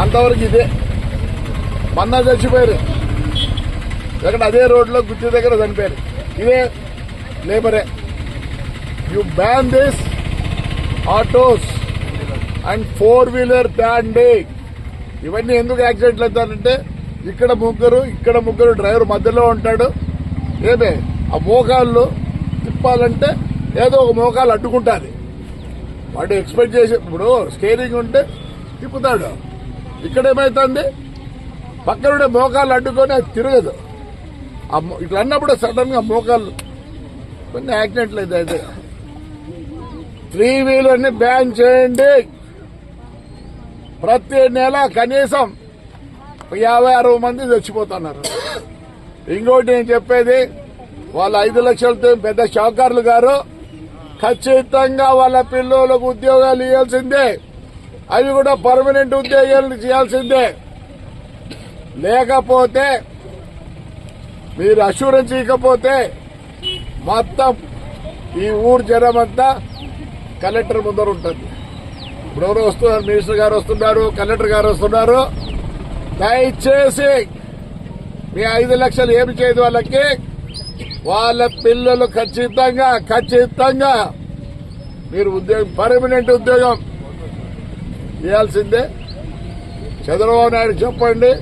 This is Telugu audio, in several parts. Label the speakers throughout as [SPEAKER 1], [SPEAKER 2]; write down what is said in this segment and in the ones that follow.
[SPEAKER 1] అంతవరకు ఇదే. మొన్న చచ్చిపోయారు. ఎక్కడ అదే రోడ్లో గుర్తి దగ్గర చనిపోయారు. ఇదే లేబరే. You ban this autos and four wheeler బ్యాండే ఇవన్నీ ఎందుకు యాక్సిడెంట్లు అవుతారంటే ఇక్కడ ముగ్గురు ఇక్కడ ముగ్గురు డ్రైవర్ మధ్యలో ఉంటాడు. ఏమే? ఆ మోకాళ్ళు తిప్పాలంటే ఏదో ఒక మోకాలు అడ్డుకుంటుంది. వాడు ఎక్స్పెక్ట్ చేసే ఇప్పుడు స్టేరింగ్ ఉంటే తిప్పుతాడు. ఇక్కడ ఏమైతుంది పక్కనుండే మోకాళ్ళు అడ్డుకొని అది తిరగదు. ఇట్లా అన్నప్పుడు సడన్గా మోకాళ్ళు కొన్ని యాక్సిడెంట్లు అయితే. అయితే త్రీ వీలర్ని బ్యాన్ చేయండి. ప్రతి నెల కనీసం యాభై అరవై మంది చచ్చిపోతున్నారు. ఇంకోటి నేను చెప్పేది వాళ్ళ ఐదు లక్షలతో పెద్ద షావుకారులు గారు ఖచ్చితంగా వాళ్ళ పిల్లలకు ఉద్యోగాలు ఇవ్వాల్సిందే. అవి కూడా పర్మనెంట్ ఉద్యోగాలు చేయాల్సిందే. లేకపోతే మీరు అష్యూరెన్స్ ఇవ్వకపోతే మొత్తం ఈ ఊరు జనం అంతా కలెక్టర్ ముందర ఉంటుంది. ఇప్పుడు ఎవరు వస్తున్నారు మినిస్టర్ గారు వస్తున్నారు కలెక్టర్ గారు వస్తున్నారు. దయచేసి మీ ఐదు లక్షలు ఏమి చేయదు వాళ్ళకి. వాళ్ళ పిల్లలు ఖచ్చితంగా ఖచ్చితంగా మీరు ఉద్యోగం పర్మనెంట్ ఉద్యోగం చేయాల్సిందే. చంద్రబాబు నాయుడు చెప్పండి.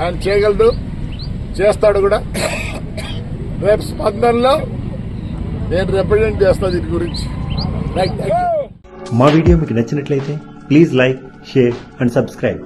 [SPEAKER 1] ఆయన చేయగలడు. చేస్తాడు కూడా. రేపు స్పందనలో నేను రిప్రజెంట్ చేస్తాను దీని గురించి.
[SPEAKER 2] మా వీడియో మీకు నచ్చినట్లయితే please like share and subscribe.